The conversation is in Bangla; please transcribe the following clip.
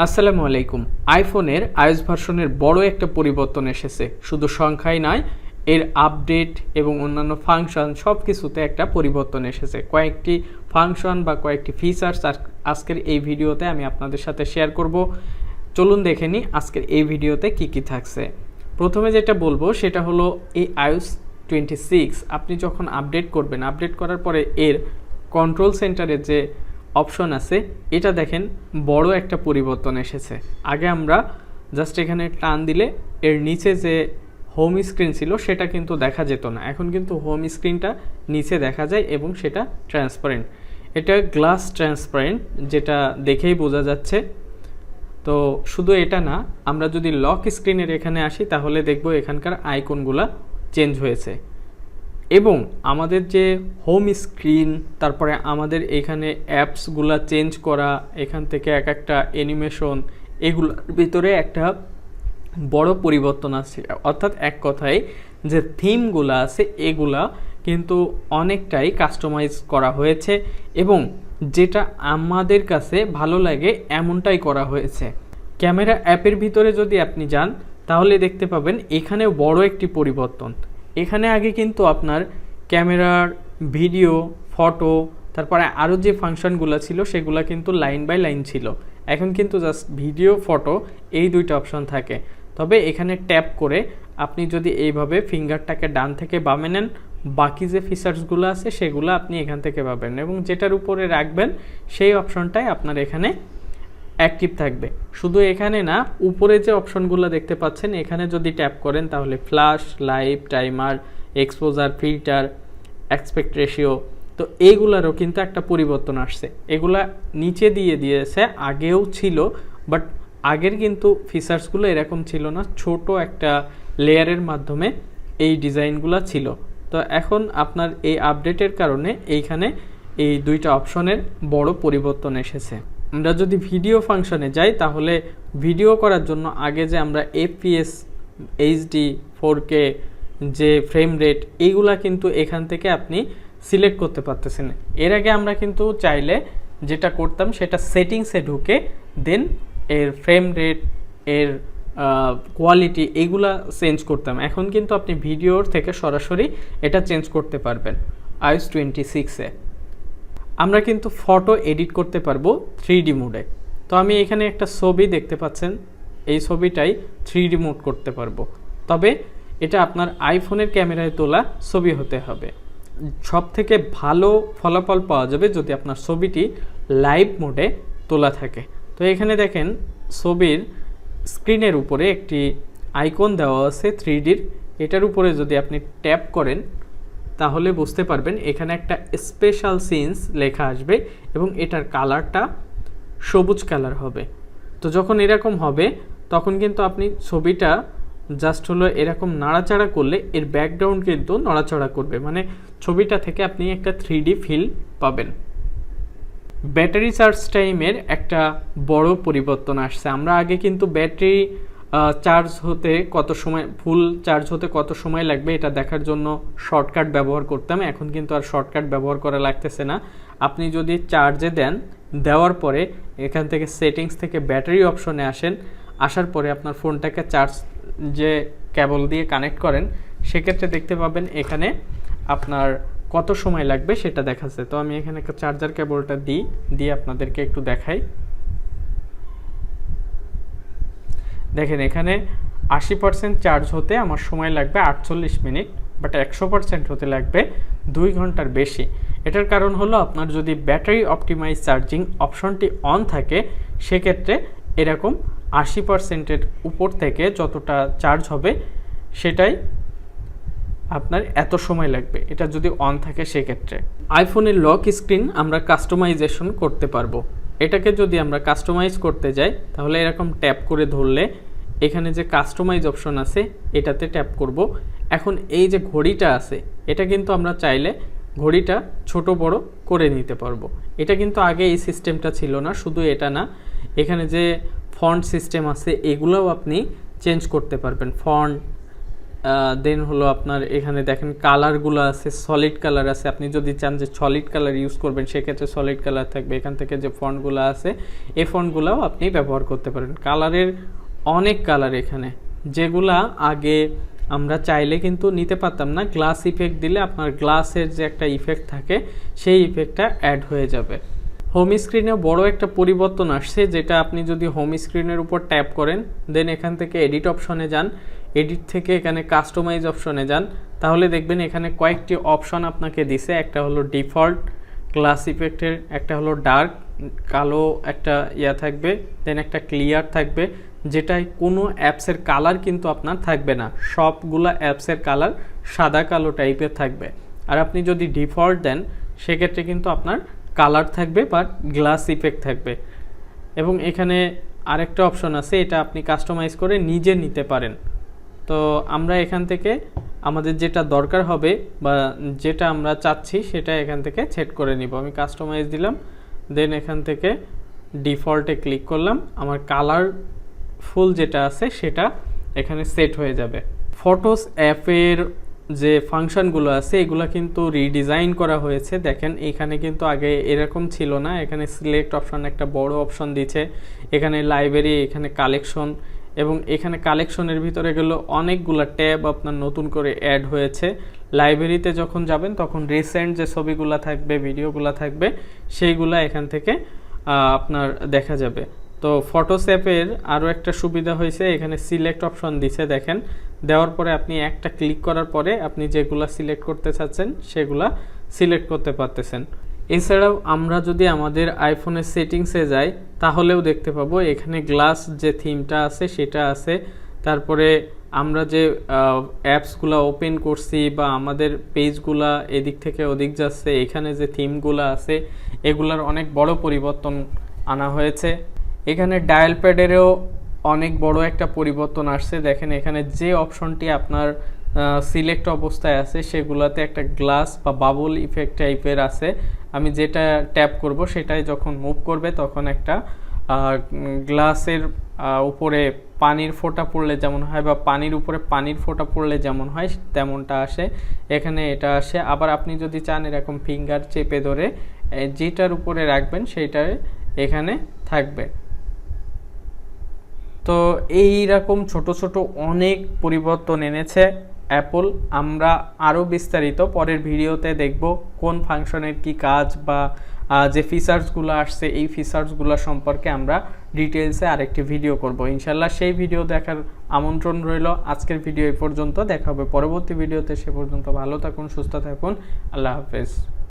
আসসালামু আলাইকুম। আইফোনের আইএস ভার্সনের বড় একটা পরিবর্তন এসেছে। শুধু সংখ্যাই নয়, এর আপডেট এবং অন্যান্য ফাংশন সব কিছুতে একটা পরিবর্তন এসেছে। কয়েকটি ফাংশন বা কয়েকটি ফিচার্স আজকের এই ভিডিওতে আমি আপনাদের সাথে শেয়ার করব। চলুন দেখে নিই আজকের এই ভিডিওতে কি কি থাকছে। প্রথমে যেটা বলব, সেটা হলো এই আইওস টোয়েন্টি সিক্স। আপনি যখন আপডেট করবেন, আপডেট করার পরে এর কন্ট্রোল সেন্টারের যে অপশন আছে। এটা দেখেন, বড় একটা পরিবর্তন এসেছে। আগে আমরা জাস্ট এখানে টান দিলে এর নিচে যে হোম স্ক্রিন ছিল, সেটা কিন্তু দেখা যেত না। এখন কিন্তু হোম স্ক্রিনটা নিচে দেখা যায় এবং সেটা ট্রান্সপারেন্ট এটা গ্লাস ট্রান্সপারেন্ট যেটা দেখেই বোঝা যাচ্ছে। তো শুধু এটা না, আমরা যদি লক স্ক্রিনের এখানে আসি, তাহলে দেখব এখানকার আইকনগুলা চেঞ্জ হয়েছে। এবং আমাদের যে হোম স্ক্রিন তারপরে আমাদের এখানে অ্যাপসগুলা চেঞ্জ করা, এখান থেকে এক একটা অ্যানিমেশন এগুলোর ভিতরে একটা বড় পরিবর্তন আছে অর্থাৎ এক কথায় যে থিমগুলো আছে, এগুলা কিন্তু অনেকটাই কাস্টমাইজ করা হয়েছে এবং যেটা আমাদের কাছে ভালো লাগে, এমনটাই করা হয়েছে। ক্যামেরা অ্যাপের ভিতরে যদি আপনি যান, তাহলে দেখতে পাবেন এখানে বড় একটি পরিবর্তন। এখানে আগে কিন্তু আপনার ক্যামেরার ভিডিও, ফটো, তারপরে আরও যে ফাংশনগুলো ছিল সেগুলো কিন্তু লাইন বাই লাইন ছিল। এখন কিন্তু জাস্ট ভিডিও, ফটো এই দুইটা অপশন থাকে। তবে এখানে ট্যাপ করে আপনি যদি এইভাবে ফিঙ্গারটাকে ডান থেকে বামে নেন, বাকি যে ফিচার্সগুলো আছে সেগুলো আপনি এখান থেকে পাবেন এবং যেটার উপরে রাখবেন সেই অপশনটাই আপনার এখানে অ্যাক্টিভ থাকবে। শুধু এখানে না, উপরে যে অপশনগুলো দেখতে পাচ্ছেন, এখানে যদি ট্যাপ করেন তাহলে flash live timer exposure filter aspect ratio তো এইগুলারও কিন্তু একটা পরিবর্তন আসছে। এগুলা নিচে দিয়ে দিয়েছে, আগেও ছিল বাট আগের কিন্তু ফিচার্সগুলো এরকম ছিল না, ছোট একটা লেয়ারের মাধ্যমে এই ডিজাইনগুলো ছিল। তো এখন আপনার এই আপডেটের কারণে এইখানে এই দুইটা অপশনের বড় পরিবর্তন এসেছে। আমরা যদি ভিডিও ফাংশনে যাই, তাহলে ভিডিও করার জন্য আগে যে আমরা এফপিএস এইচডি ফোর কে যে ফ্রেম রেট এইগুলা কিন্তু এখান থেকে আপনি সিলেক্ট করতে পারতেছেন। এর আগে আমরা কিন্তু চাইলে যেটা করতাম, সেটা সেটিংসে ঢুকে দেন এর ফ্রেম রেট এর কোয়ালিটি এগুলা চেঞ্জ করতাম। এখন কিন্তু আপনি ভিডিওর থেকে সরাসরি এটা চেঞ্জ করতে পারবেন আইস টোয়েন্টি সিক্সে আমরা কিন্তু ফটো এডিট করতে পারব থ্রি ডি মোডে তো আমি এখানে একটা ছবি দেখতে পাচ্ছেন, এই ছবিটাই থ্রি ডি মোড করতে পারব। তবে এটা আপনার আইফোনের ক্যামেরায় তোলা ছবি হতে হবে। সব থেকে ভালো ফলাফল পাওয়া যাবে যদি আপনার ছবিটি লাইভ মোডে তোলা থাকে। তো এখানে দেখেন, ছবির স্ক্রিনের উপরে একটি আইকন দেওয়া আছে থ্রি ডির এটার উপরে যদি আপনি ট্যাপ করেন তাহলে বুঝতে পারবেন এখানে একটা স্পেশাল সিন্স লেখা আসবে এবং এটার কালারটা সবুজ কালার হবে। তো যখন এরকম হবে, তখন কিন্তু আপনি ছবিটা জাস্ট হলো এরকম নাড়াচাড়া করলে এর ব্যাকগ্রাউন্ড কিন্তু নড়াচড়া করবে। মানে ছবিটা থেকে আপনি একটা থ্রি ফিল পাবেন। ব্যাটারি চার্জ টাইমের একটা বড় পরিবর্তন আসছে। আমরা আগে কিন্তু ব্যাটারি চার্জ হতে কত সময় ফুল চার্জ হতে কত সময় লাগবে এটা দেখার জন্য শর্টকাট ব্যবহার করতাম, এখন কিন্তু আর শর্টকাট ব্যবহার করা লাগতেছে না। আপনি যদি চার্জে দেন, দেওয়ার পরে এখান থেকে সেটিংস থেকে ব্যাটারি অপশনে আসেন, আসার পরে আপনার ফোনটাকে চার্জ যে কেবল দিয়ে কানেক্ট করেন, সেক্ষেত্রে দেখতে পাবেন এখানে আপনার কত সময় লাগবে সেটা দেখাচ্ছে। তো আমি এখানে একটা চার্জার কেবলটা দিই, দিয়ে আপনাদেরকে একটু দেখাই। দেখেন, এখানে আশি পার্সেন্ট চার্জ হতে আমার সময় লাগবে আটচল্লিশ মিনিট বাট একশো পার্সেন্ট হতে লাগবে দুই ঘণ্টার বেশি। এটার কারণ হলো আপনার যদি ব্যাটারি অপটিমাইজ চার্জিং অপশনটি অন থাকে, সেক্ষেত্রে এরকম আশি পার্সেন্টের উপর থেকে যতটা চার্জ হবে, সেটাই আপনার এত সময় লাগবে। এটা যদি অন থাকে, সেক্ষেত্রে। আইফোনের লক স্ক্রিন আমরা কাস্টমাইজেশন করতে পারব। এটাকে যদি আমরা কাস্টমাইজ করতে যাই, তাহলে এরকম ট্যাপ করে ধরলে এখানে যে কাস্টমাইজ অপশন আছে, এটাতে ট্যাপ করব। এখন এই যে ঘড়িটা আছে, এটা কিন্তু আমরা চাইলে ঘড়িটা ছোট বড় করে নিতে পারব। এটা কিন্তু আগে এই সিস্টেমটা ছিল না, শুধু এটা না। এখানে যে ফন্ট সিস্টেম আছে, এগুলোও আপনি চেঞ্জ করতে পারবেন। ফন্ট দেন হলো আপনার এখানে দেখেন কালারগুলো আছে সলিড কালার আছে। আপনি যদি চান যে সলিড কালার ইউজ করবেন, সেক্ষেত্রে সলিড কালার থাকবে। এখান থেকে যে ফন্টগুলো আছে, এই ফন্টগুলোও আপনি ব্যবহার করতে পারেন। কালারের অনেক কালার এখানে। যেগুলা আগে আমরা চাইলে কিন্তু নিতে পারতাম না। গ্লাস ইফেক্ট দিলে আপনার গ্লাসের যে একটা ইফেক্ট থাকে, সেই ইফেক্টটা অ্যাড হয়ে যাবে। হোম স্ক্রিনে বড় একটা পরিবর্তন আসছে, যেটা আপনি যদি হোম স্ক্রিনের উপর ট্যাপ করেন দেন এখান থেকে এডিট অপশনে যান। এডিট থেকে এখানে কাস্টমাইজ অপশনে যান। তাহলে দেখবেন এখানে কয়েকটি অপশন আপনাকে দিছে। একটা হলো ডিফল্ট গ্লাস ইফেক্টের একটা হলো ডার্ক কালো একটা ইয়া থাকবে দেন একটা ক্লিয়ার থাকবে। যেটায় কোনো অ্যাপসের কালার কিন্তু আপনার থাকবে না। সবগুলা অ্যাপসের কালার সাদা কালো টাইপের থাকবে। আর আপনি যদি ডিফল্ট দেন, সেক্ষেত্রে কিন্তু আপনার কালার থাকবে বা গ্লাস ইফেক্ট থাকবে। এবং এখানে আরেকটা অপশন আছে, এটা আপনি কাস্টমাইজ করে নিজে নিতে পারেন। তো আমরা এখান থেকে আমাদের যেটা দরকার হবে বা যেটা আমরা চাচ্ছি সেটা এখান থেকে সেট করে নিব। আমি কাস্টমাইজ দিলাম দেন এখান থেকে ডিফল্টে ক্লিক করলাম। আমার কালার ফুল যেটা আছে সেটা এখানে সেট হয়ে যাবে। ফটোস অ্যাপের যে ফাংশনগুলো আছে, এগুলো কিন্তু রিডিজাইন করা হয়েছে। দেখেন, এখানে কিন্তু আগে এরকম ছিল না। এখানে সিলেক্ট অপশন একটা বড় অপশন দিচ্ছে এখানে লাইব্রেরি এখানে কালেকশন এবং এখানে কালেকশনের ভিতরে গেলে অনেকগুলো ট্যাব আপনার নতুন করে অ্যাড হয়েছে। লাইব্রেরিতে যখন যাবেন, তখন রিসেন্ট যে ছবিগুলো থাকবে, ভিডিওগুলো থাকবে, সেইগুলা এখান থেকে আপনার দেখা যাবে। তো ফটোস অ্যাপের আরও একটা সুবিধা হয়েছে, এখানে সিলেক্ট অপশন দিছে, দেখেন। দেওয়ার পরে আপনি একটা ক্লিক করার পরে আপনি যেগুলা সিলেক্ট করতে চাচ্ছেন, সেগুলা সিলেক্ট করতে পারতেছেন। এছাড়াও আমরা যদি আমাদের আইফোনের সেটিংসে যাই, তাহলেও দেখতে পাবো এখানে গ্লাস যে থিমটা আছে, সেটা আছে। তারপরে আমরা যে অ্যাপসগুলো ওপেন করছি বা আমাদের পেজগুলা এদিক থেকে ওদিক যাচ্ছে, এখানে যে থিমগুলো আছে, এগুলার অনেক বড় পরিবর্তন আনা হয়েছে। এখানে ডায়াল প্যাডেরও অনেক বড় একটা পরিবর্তন আসছে। দেখেন এখানে যে অপশনটি আপনার সিলেক্ট অবস্থায় আছে, সেগুলোতে একটা গ্লাস বা বাবল ইফেক্ট টাইপের আছে। আমি যেটা ট্যাপ করব সেটাই যখন মুভ করবে তখন একটা গ্লাসের উপরে পানির ফোঁটা পড়লে যেমন হয় বা পানির উপরে পানির ফোঁটা পড়লে যেমন হয় তেমনটা আসে। এখানে এটা আসে। আবার আপনি যদি চান এরকম ফিঙ্গার চেপে ধরে যেটার উপরে রাখবেন সেইটা এখানে থাকবে। তো এই রকম ছোট ছোট অনেক পরিবর্তন এনেছে। অ্যাপল, আমরা আরও বিস্তারিত পরের ভিডিওতে দেখব কোন ফাংশনের কি কাজ বা যে ফিচার্সগুলো আসছে, এই ফিচার্সগুলো সম্পর্কে আমরা ডিটেলসে আরেকটি ভিডিও করব। ইনশাল্লাহ সেই ভিডিও দেখার আমন্ত্রণ রইল। আজকের ভিডিও এই পর্যন্ত। দেখা হবে পরবর্তী ভিডিওতে সে পর্যন্ত ভালো থাকুন, সুস্থ থাকুন। আল্লাহ হাফেজ।